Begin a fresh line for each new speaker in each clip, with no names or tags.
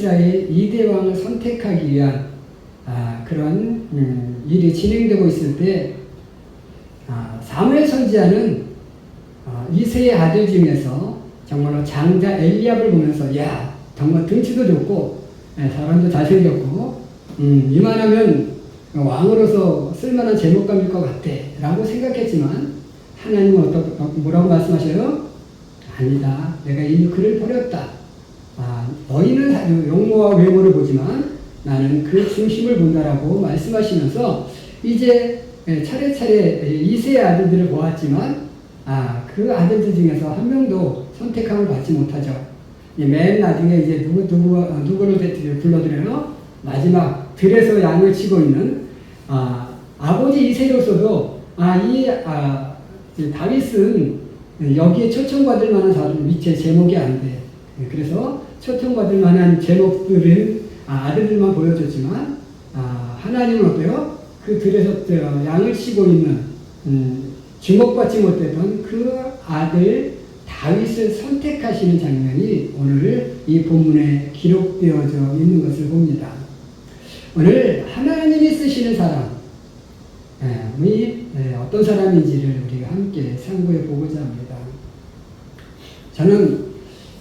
이스라엘 이대 왕을 선택하기 위한 아, 그런 음, 일이 진행되고 있을 때 아, 사무엘 선지자는 아, 이세의 아들 중에서 정말로 장자 엘리압을 보면서 야 정말 등치도 좋고 예, 사람도 잘생겼고 음, 이만하면 왕으로서 쓸만한 제목감일 것 같아 라고 생각했지만 하나님은 어떻게 뭐라고 말씀하셔요? 아니다. 내가 이미 그를 버렸다. 아, 너희는 용모와 외모를 보지만 나는 그 중심을 본다라고 말씀하시면서 이제 예, 차례차례 이세의 아들들을 보았지만 아, 그 아들들 중에서 한 명도 선택함을 받지 못하죠. 예, 맨 나중에 이제 누구 누구 어, 누구를 불러들여요? 마지막 들에서 양을 치고 있는 아, 아버지 이세로서도 아 이 아, 다윗은 여기에 초청받을 만한 사람 밑에 제목이 안 돼. 예, 그래서 초청받을 만한 제목들은 아, 아들들만 보여줬지만 아, 하나님은 어때요? 그 들에서 양을 치고 있는 음, 주목받지 못했던 그 아들 다윗을 선택하시는 장면이 오늘 이 본문에 기록되어져 있는 것을 봅니다. 오늘 하나님이 쓰시는 사람이 예, 어떤 사람인지를 우리가 함께 상고해 보고자 합니다. 저는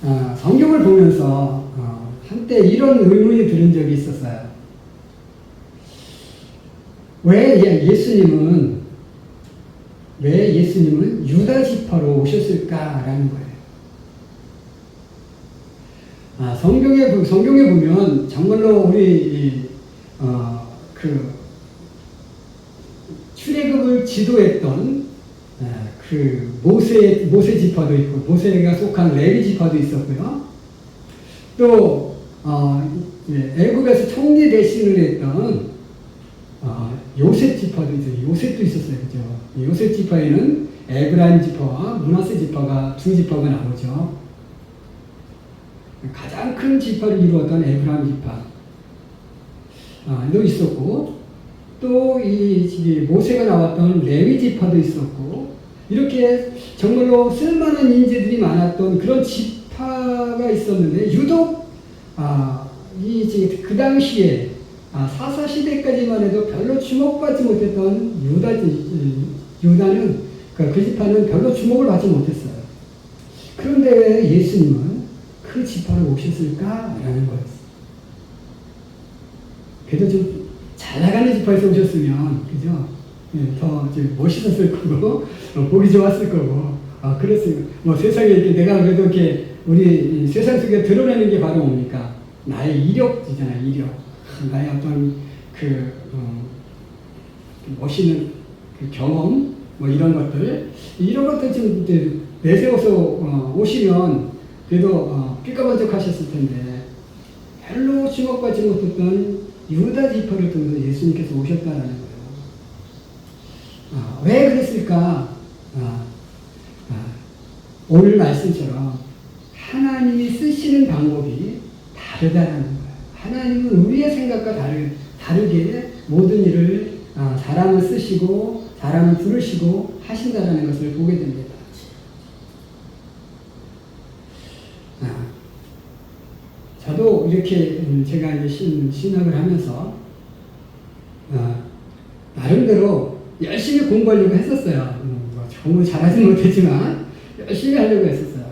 어, 성경을 보면서 어, 한때 이런 의문이 들은 적이 있었어요. 왜 예, 예수님은 왜 예수님은 유다 지파로 오셨을까라는 거예요. 아, 성경에 성경에 보면 정말로 우리 어, 그 출애굽을 지도했던 아, 그 모세 모세 지파도 있고 모세가 속한 레위 지파도 있었고요. 또 어, 애굽에서 총리 대신을 했던 어, 요셉 지파도 있어요. 요셉도 있었어요. 그죠? 요셉 지파에는 에브라임 지파와 문하세 지파가 두 지파가 나오죠. 가장 큰 지파를 이루었던 에브라임 지파 도 아, 있었고 또 이 모세가 나왔던 레위 지파도 있었고 이렇게 정말로 쓸만한 인재들이 많았던 그런 지파가 있었는데 유독 아, 이그 당시에 아, 사사 시대까지만 해도 별로 주목받지 못했던 유다, 유다는 그, 그 지파는 별로 주목을 받지 못했어요. 그런데 왜 예수님은 그 지파로 오셨을까라는 거였어요. 그래도 좀 잘 나가는 지파에서 오셨으면, 그죠? 예, 더 멋있었을 거고, 어, 보기 좋았을 거고, 아, 그랬어요. 뭐 세상에 이렇게 내가 그래도 이렇게 우리 세상 속에 드러내는 게 바로 뭡니까? 나의 이력이잖아요, 이력. 나의 어떤 그, 어, 멋있는 그 경험, 뭐 이런 것들, 이런 것들 좀 내세워서 어, 오시면 그래도 어, 삐까번쩍 하셨을 텐데, 별로 주목받지 못했던 유다 지파를 통해서 예수님께서 오셨다라는 거예요. 아, 왜 그랬을까? 아, 아, 오늘 말씀처럼 하나님이 쓰시는 방법이 다르다라는 거예요. 하나님은 우리의 생각과 다르, 다르게 모든 일을 아, 사람을 쓰시고 사람을 부르시고 하신다라는 것을 보게 됩니다. 아, 저도 이렇게 음, 제가 이제 신, 신학을 하면서 아, 나름대로 열심히 공부하려고 했었어요. 음, 뭐 공부 잘하지 못했지만 열심히 하려고 했었어요.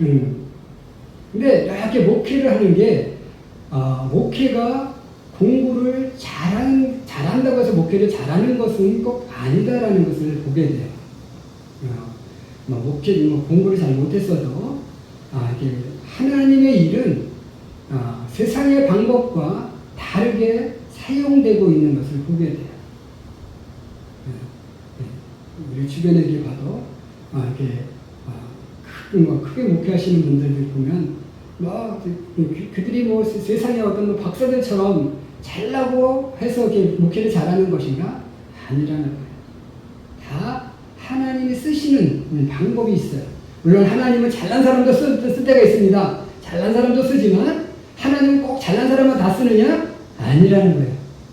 음. 근데 이렇게 목회를 하는 게 어, 목회가 공부를 잘한, 잘한다고 해서 목회를 잘하는 것은 꼭 아니다라는 것을 보게 돼요. 어, 뭐 목회, 뭐 공부를 잘 못했어도 아, 이게 하나님의 일은 어, 세상의 방법과 다르게 사용되고 있는 것을 보게 돼요. 네, 네. 우리 주변에 이렇게 봐도 아, 이렇게 아, 뭐 크게 목회하시는 분들 보면 뭐 그, 그, 그들이 뭐 세상에 어떤 뭐 박사들처럼 잘나고 해서 이렇게 목회를 잘하는 것인가? 아니라는 거예요. 다 하나님이 쓰시는 방법이 있어요. 물론 하나님은 잘난 사람도 쓸, 쓸 때가 있습니다. 잘난 사람도 쓰지만 하나님은 꼭 잘난 사람만 다 쓰느냐? 아니라는 거예요.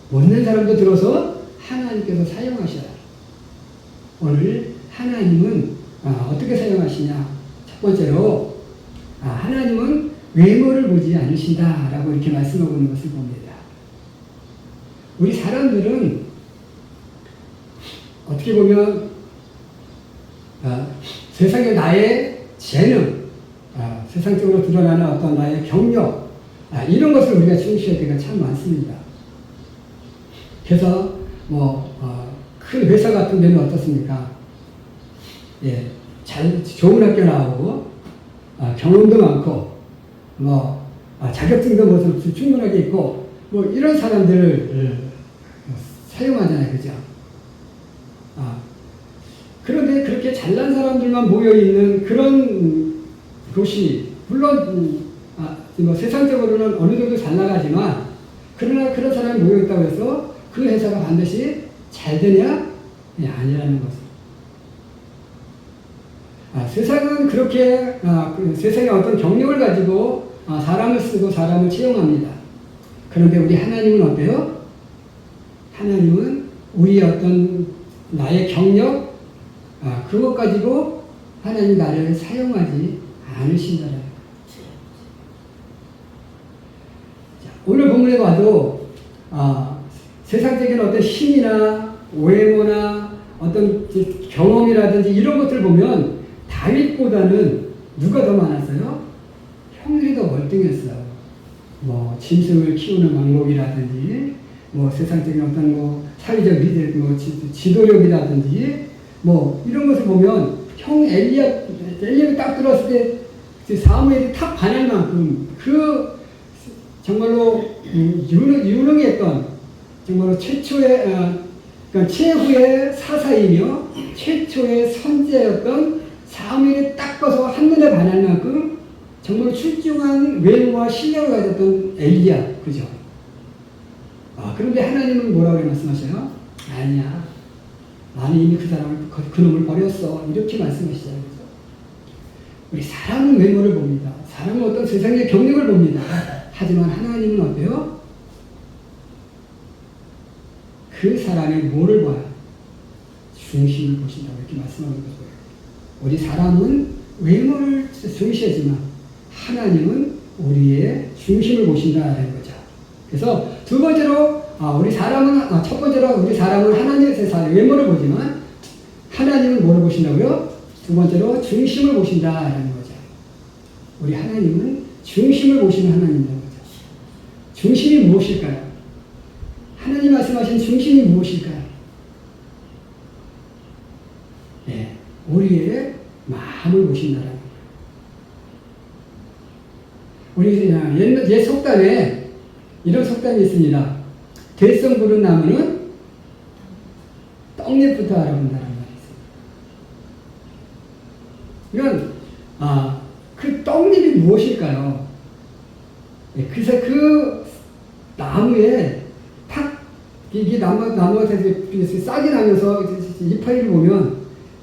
못난 사람도 들어서 하나님께서 사용하셔야 오늘 하나님은 아, 어떻게 사용하시냐? 첫 번째로 아, 하나님은 외모를 보지 않으신다라고 이렇게 말씀하고 있는 것을 봅니다. 우리 사람들은 어떻게 보면 아, 세상에 나의 재능, 아, 세상적으로 드러나는 어떤 나의 경력 아, 이런 것을 우리가 중시할 때가 참 많습니다. 그래서 뭐 어, 큰 회사 같은 데는 어떻습니까? 예, 잘 좋은 학교 나오고 아, 경험도 많고 뭐 아, 자격증도 뭐 충분하게 있고 뭐 이런 사람들을 어, 사용하잖아요, 그죠? 아, 그런데 그렇게 잘난 사람들만 모여 있는 그런 곳이 물론 음, 아, 뭐 세상적으로는 어느 정도 잘 나가지만 그러나 그런 사람이 모여 있다고 해서 그 회사가 반드시 잘 되냐? 예, 아니라는 것을. 아, 세상은 그렇게 아, 그 세상의 어떤 경력을 가지고 아, 사람을 쓰고 사람을 채용합니다. 그런데 우리 하나님은 어때요? 하나님은 우리의 어떤 나의 경력 아, 그것 가지고 하나님 나를 사용하지 않으신다는. 자, 오늘 본문에 봐도 아, 세상적인 어떤 힘이나 외모나 어떤 경험이라든지 이런 것들 보면 다윗보다는 누가 더 많았어요? 형들이 더 월등했어요. 뭐 짐승을 키우는 방법이라든지 뭐 세상적인 어떤 뭐 사회적 리더, 뭐 지, 지도력이라든지 뭐 이런 것을 보면 형 엘리야 엘리야가 딱 들어왔을 때 사무엘이 탁 반할 만큼 그 정말로 유능, 유능했던 정말로 최초의 어, 그러니까 최후의 사사이며 최초의 선제였던 사무엘이 딱 봐서 한눈에 반할 만큼 정말 출중한 외모와 실력을 가졌던 엘리야, 그죠? 아, 그런데 하나님은 뭐라고 말씀하셔요? 아니야. 나는 이미 그 사람을, 그, 그 놈을 버렸어. 이렇게 말씀하시잖아요. 그죠? 우리 사람은 외모를 봅니다. 사람은 어떤 세상의 경력을 봅니다. 하지만 하나님은 어때요? 그 사람의 뭐를 봐요? 중심을 보신다고 이렇게 말씀하는 거죠. 우리 사람은 외모를 중시하지만 하나님은 우리의 중심을 보신다는 거죠. 그래서 두 번째로 아, 우리 사람은 아, 첫 번째로 우리 사람은 하나님의 세상 외모를 보지만 하나님은 뭐를 보신다고요? 두 번째로 중심을 보신다라는 거죠. 우리 하나님은 중심을 보시는 하나님이라는 거죠. 중심이 무엇일까요? 말씀하신 중심이 무엇일까요? 네, 우리의 마음을 보신다라는 거예요. 우리 옛, 옛 속담에 이런 속담이 있습니다. 대성 부른 나무는 떡잎부터 알아본다는 말이 있습니다. 이건 아, 그 떡잎이 무엇일까요? 네, 그래서 그 나무에 탁 이게 나무 나무가 되게 싹이 나면서 이파리를 보면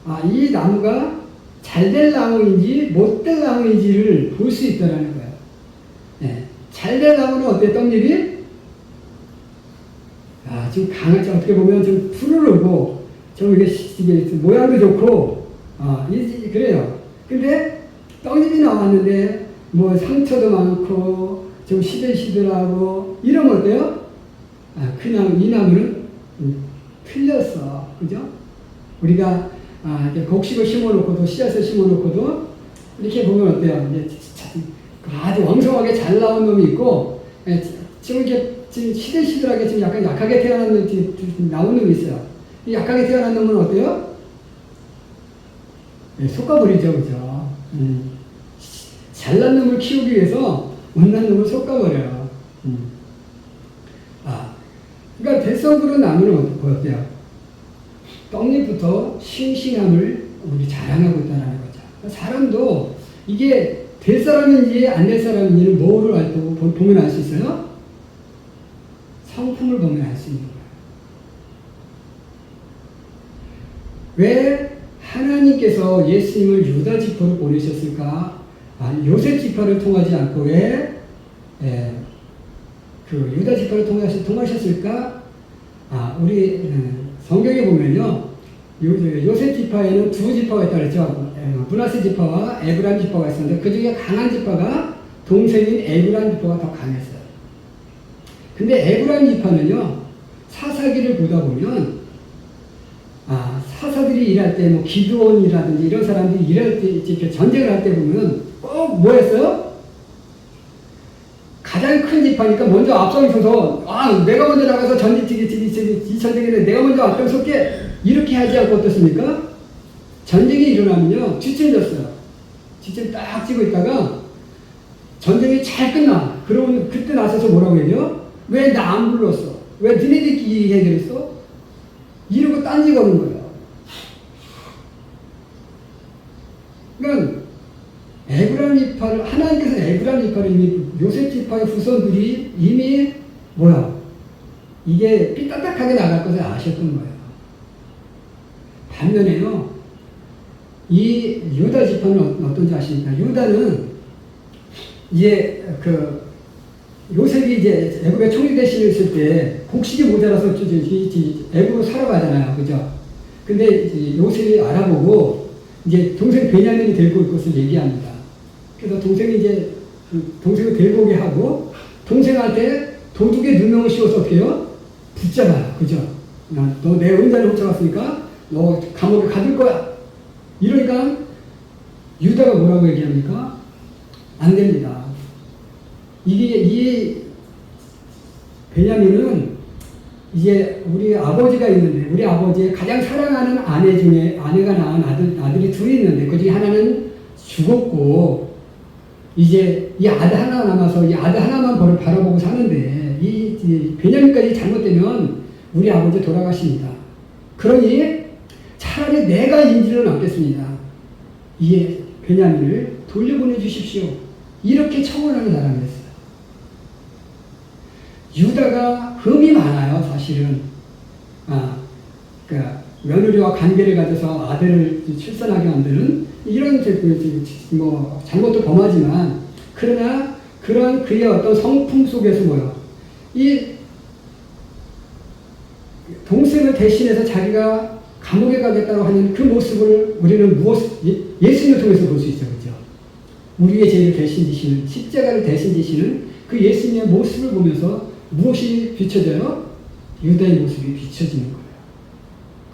아, 이 나무가 잘 될 나무인지 못 될 나무인지를 볼 수 있다라는 거예요. 네. 잘된 나무는 어때 떡잎이? 아, 지금 강아지 어떻게 보면 좀 푸르르고 좀 이게, 모양도 좋고 아, 이, 그래요. 근데 떡잎이 나왔는데 뭐 상처도 많고 좀 시들시들하고 이러면 어때요? 아, 그 나무, 이 나무는 음, 틀렸어. 그죠? 우리가 아, 곡식을 심어놓고도 씨앗을 심어놓고도 이렇게 보면 어때요? 이제 아주 왕성하게 잘 나온 놈이 있고 예, 지금 이렇게 지금 시들시들하게 지금 약간 약하게 태어난 놈이 나온 놈이 있어요. 이 약하게 태어난 놈은 어때요? 예, 속아버리죠, 그죠? 음. 잘난 놈을 키우기 위해서 못난 놈을 속아버려요. 음. 아, 그러니까 대성부른 나무는 어때요? 떡잎부터 싱싱함을 우리 자랑하고 있다는 거죠. 사람도 이게 될 사람인지 안 될 사람인지는 뭐를 알고 보면 알 수 있어요? 성품을 보면 알 수 있는 거예요. 왜 하나님께서 예수님을 유다 지파로 보내셨을까? 아, 요셉 지파를 통하지 않고 왜, 예, 그 유다 지파를 통하셨, 통하셨을까? 아, 우리 예, 성경에 보면요. 요, 요셉 지파에는 두 지파가 있다 그랬죠. 문하세 지파와 에브란 지파가 있었는데 그 중에 강한 지파가 동생인 에브란 지파가 더 강했어요. 근데 에브란 지파는요, 사사기를 보다 보면, 아, 사사들이 일할 때, 뭐, 기드온이라든지 이런 사람들이 일할 때, 이렇게 전쟁을 할 때 보면 꼭 뭐 했어요? 가장 큰 지파니까 먼저 앞서 있어서, 아, 내가 먼저 나가서 전지, 이, 이, 이 전쟁에 내가 먼저 앞장설게 이렇게 하지 않고 어떻습니까? 전쟁이 일어나면요, 뒷짐졌어요. 뒷짐 딱 찌고 있다가 전쟁이 잘 끝나. 그러면 그때 나서서 뭐라고 해요? 왜 나 안 불렀어? 왜 니네들끼리 해결했어? 이러고 딴지 거는 거예요. 그러니까 에브라임 지파를 하나님께서 에브라임 지파를 이미 요셉 지파의 후손들이 이미 뭐야 이게 삐딱딱하게 나갈 것을 아셨던 거예요. 반면에요 이 유다 지파는 어- 어떤지 아십니까? 유다는 이제 그 요셉이 이제 애굽에 총리 대신을 했을 때 곡식이 모자라서 애굽으로 살아가잖아요, 그죠? 근데 요셉이 알아보고 이제 동생 베냐민이 데리고 올 것을 얘기합니다. 그래서 동생이 이제 그 동생을 데리고 오게 하고 동생한테 도둑에 누명을 씌워서 어떻게 해요? 붙잡아요, 그죠? 너 내 은자를 훔쳐갔으니까 너 감옥에 가둘 거야. 이러니까 유다가 뭐라고 얘기합니까? 안 됩니다. 이게 이 베냐민은 이제 우리 아버지가 있는데 우리 아버지의 가장 사랑하는 아내 중에 아내가 낳은 아들 아들이 둘이 있는데 그 중에 하나는 죽었고 이제 이 아들 하나 남아서 이 아들 하나만 바라보고 사는데 이, 이 베냐민까지 잘못되면 우리 아버지 돌아가십니다. 그러니 차라리 내가 인질로 남겠습니다. 이 베냐민을 돌려보내 주십시오. 이렇게 청원하는 사람이었어요. 유다가 흠이 많아요, 사실은. 아, 그러니까 며느리와 관계를 가져서 아들을 출산하게 만드는 이런 저- 그- 저- 뭐 잘못도 범하지만 그러나 그런 그의 어떤 성품 속에서 뭐요? 이 동생을 대신해서 자기가 감옥에 가겠다고 하는 그 모습을 우리는 무엇 예- 예수님을 통해서 볼 수 있죠, 그렇죠? 우리의 죄를 대신 지시는 십자가를 대신 지시는 그 예수님의 모습을 보면서 무엇이 비춰져요? 유다의 모습이 비춰지는 거예요.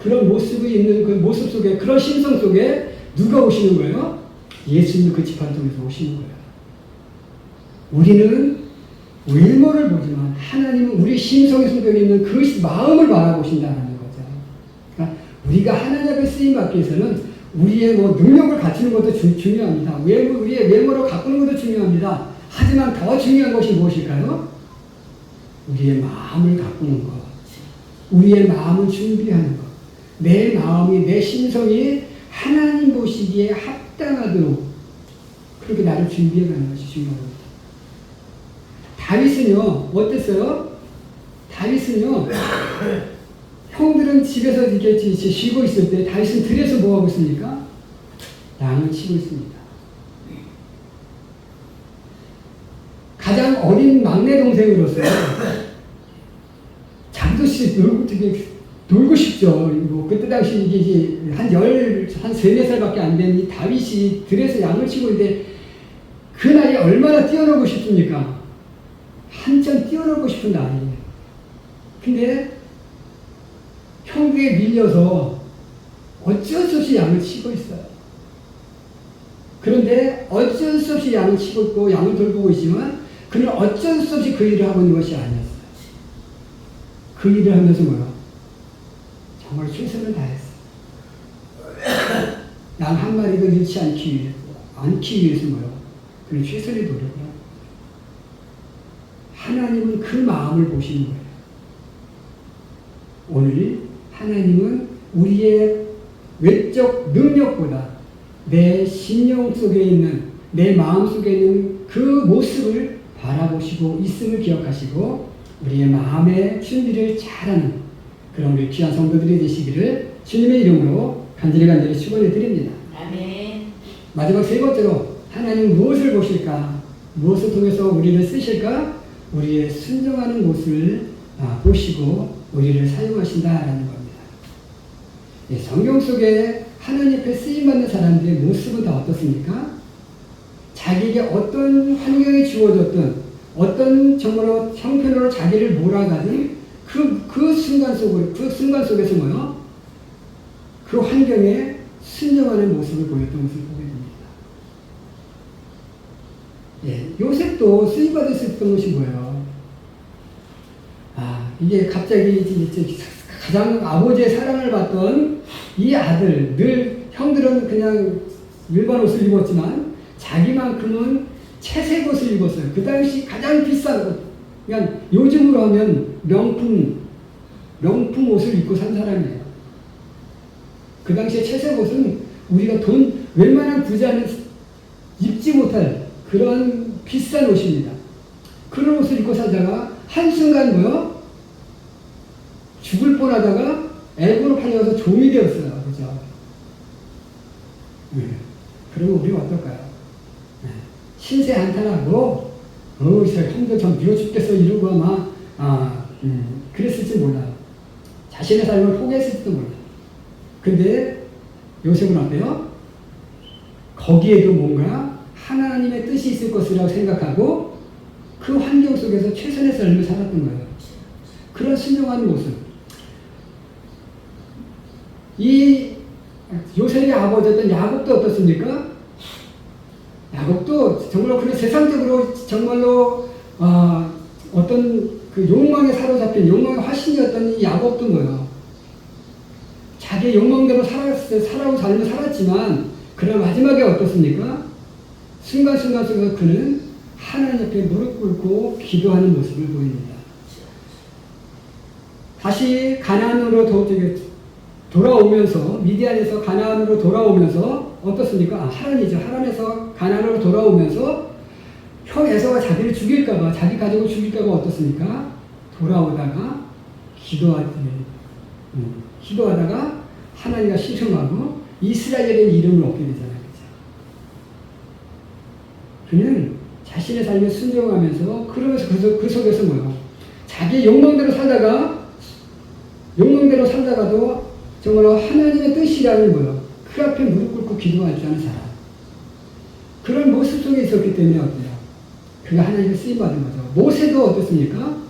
그런 모습이 있는 그 모습 속에 그런 심성 속에 누가 오시는 거예요? 예수님 그 지파를 통해서 오시는 거예요. 우리는 외모를 보지만 하나님은 우리 심성에 숨겨 있는 그 마음을 바라보신다는 거죠. 그러니까 우리가 하나님 앞에 쓰임 받기 위해서는 우리의 뭐 능력을 갖추는 것도 주, 중요합니다. 외모, 우리의 외모를 가꾸는 것도 중요합니다. 하지만 더 중요한 것이 무엇일까요? 우리의 마음을 가꾸는 것. 우리의 마음을 준비하는 것. 내 마음이, 내 심성이 하나님 보시기에 합당하도록 그렇게 나를 준비해 가는 것이 중요합니다. 다윗은요, 어땠어요? 다윗은요, 형들은 집에서 이렇게 쉬고 있을 때 다윗은 들에서 뭐 하고 있습니까? 양을 치고 있습니다. 가장 어린 막내 동생으로서 자기도 씨 놀고 되게 놀고 싶죠. 뭐 그때 당시 이게 한 열, 한 세네 살밖에 안 된 이 다윗이 들에서 양을 치고 있는데 그날이 얼마나 뛰어놀고 싶습니까? 한참 뛰어놀고 싶은 나이에요. 근데 형국에 밀려서 어쩔 수 없이 양을 치고 있어요. 그런데 어쩔 수 없이 양을 치고 있고 양을 돌보고 있지만 그는 어쩔 수 없이 그 일을 하고 있는 것이 아니었어요. 그 일을 하면서 뭐요? 정말 최선을 다했어요. 양 한 마리도 잃지 않기 위해서, 않기 위해서 뭐요? 그는 최선의 노력을 하나님은 그 마음을 보시는 거예요. 오늘 하나님은 우리의 외적 능력보다 내 심령 속에 있는 내 마음 속에 있는 그 모습을 바라보시고 있음을 기억하시고 우리의 마음의 준비를 잘하는 그런 우리 귀한 성도들이 되시기를 주님의 이름으로 간절히 간절히 축원해 드립니다.
아멘.
마지막 세 번째로 하나님 무엇을 보실까? 무엇을 통해서 우리를 쓰실까? 우리의 순종하는 모습을 아, 보시고 우리를 사용하신다라는 겁니다. 예, 성경 속에 하나님 앞에 쓰임받는 사람들의 모습은 다 어떻습니까? 자기에게 어떤 환경이 주어졌든 어떤 정말로 형편으로 자기를 몰아가든 그, 그 순간 속으로, 그 순간 속에서 뭐요? 그 환경에 순종하는 모습을 보였던 됩니다. 예, 요셉도 쓰임받을 수 있던 것이 뭐예요? 아, 이게 갑자기 이제 가장 아버지의 사랑을 받던 이 아들, 늘 형들은 그냥 일반 옷을 입었지만 자기만큼은 채색 옷을 입었어요. 그 당시 가장 비싼 옷. 그러니까 요즘으로 하면 명품, 명품 옷을 입고 산 사람이에요. 그 당시에 채색 옷은 우리가 돈, 웬만한 부자는 입지 못할 그런 비싼 옷입니다. 그런 옷을 입고 살다가 한순간 뭐요? 죽을 뻔하다가 애고로 팔려서 종이 되었어요. 그죠? 네. 그러면 우리가 어떨까요? 네. 신세 한탄하고, 어, 저 형들 좀 미워 죽겠어 이러고 아마, 아, 음, 그랬을지 몰라요. 자신의 삶을 포기했을지도 몰라요. 근데 요셉은 어때요? 거기에도 뭔가 하나님의 뜻이 있을 것이라고 생각하고 그 환경 속에서 최선의 삶을 살았던 거예요. 그런 순종하는 모습. 이 요셉의 아버지였던 야곱도 어떻습니까? 야곱도 정말로 그런 세상적으로 정말로 어, 어떤 그 욕망에 사로잡힌 욕망의 화신이었던 이 야곱도 뭐예요? 자기 욕망대로 살았을 살아온 삶을 살았지만 그러나 마지막에 어떻습니까? 순간 순간 속에서 그는 하나님 앞에 무릎 꿇고 기도하는 모습을 보입니다. 다시 가나안으로 도, 돌아오면서 미디안에서 가나안으로 돌아오면서 어떻습니까? 아, 하란이죠. 하란에서 가나안으로 돌아오면서 형 에서가 자기를 죽일까봐 자기 가족을 죽일까봐 어떻습니까? 돌아오다가 기도하더니 음, 기도하다가 하나님과 실험하고 이스라엘의 이름을 얻게 되잖아요. 그는 자신의 삶에 순종하면서 그러면서 그, 속- 그 속에서 뭐요? 자기 욕망대로 살다가 욕망대로 살다가도 정말로 하나님의 뜻이라는 뭐요? 그 앞에 무릎 꿇고 줄 아는 사람. 그런 모습 속에 있었기 때문에 어때요? 그가 하나님의 쓰임 받은 거죠. 모세도 어떻습니까?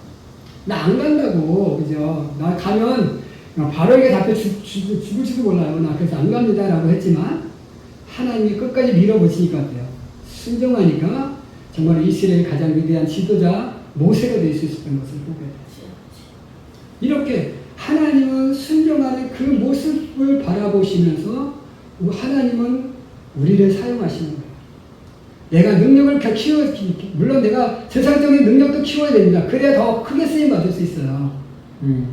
나 안 간다고, 그죠? 나 가면 바로에게 잡혀 죽, 죽, 죽을지도 몰라요. 나 그래서 안 갑니다라고 했지만 하나님이 끝까지 밀어붙이니까 어때요? 순종하니까 정말 이스라엘 가장 위대한 지도자 모세가 될 수 있었던 것을 보게 돼요. 이렇게 하나님은 순종하는 그 모습을 바라보시면서 하나님은 우리를 사용하시는 거예요. 내가 능력을 다 키워, 물론 내가 세상적인 능력도 키워야 됩니다. 그래야 더 크게 쓰임 받을 수 있어요. 음.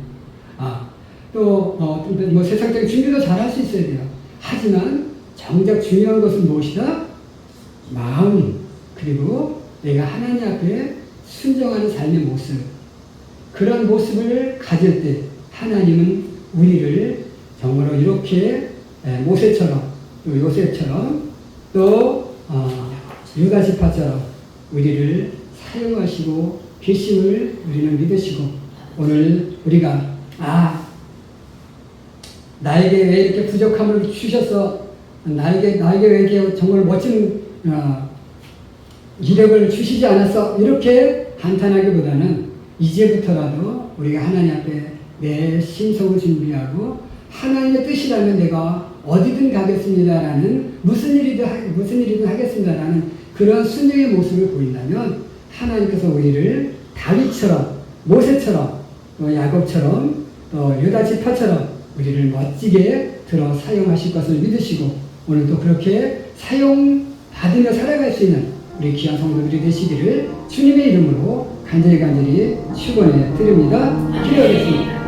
아, 또, 어, 또뭐 세상적인 준비도 잘 할 수 있어야 돼요. 하지만 정작 중요한 것은 무엇이다? 마음, 그리고 내가 하나님 앞에 순종하는 삶의 모습. 그런 모습을 가질 때 하나님은 우리를 정말로 이렇게 에, 모세처럼 또 요셉처럼 또 어, 유다 지파처럼 우리를 사용하시고 계심을 우리는 믿으시고 오늘 우리가 아 나에게 왜 이렇게 부족함을 주셔서 나에게 나에게 왜 이렇게 정말 멋진 어, 이력을 주시지 않았어 이렇게 한탄하기보다는 이제부터라도 우리가 하나님 앞에 내 심성을 준비하고 하나님의 뜻이라면 내가 어디든 가겠습니다라는 무슨 일이든 하- 무슨 일이든 하겠습니다라는 그런 순종의 모습을 보인다면 하나님께서 우리를 다윗처럼 모세처럼 또 야곱처럼 또 유다 지파처럼 우리를 멋지게 들어 사용하실 것을 믿으시고 오늘도 그렇게 사용 받으며 살아갈 수 있는 우리 귀한 성도들이 되시기를 주님의 이름으로 간절히 간절히 축원해 드립니다. 기도하겠습니다.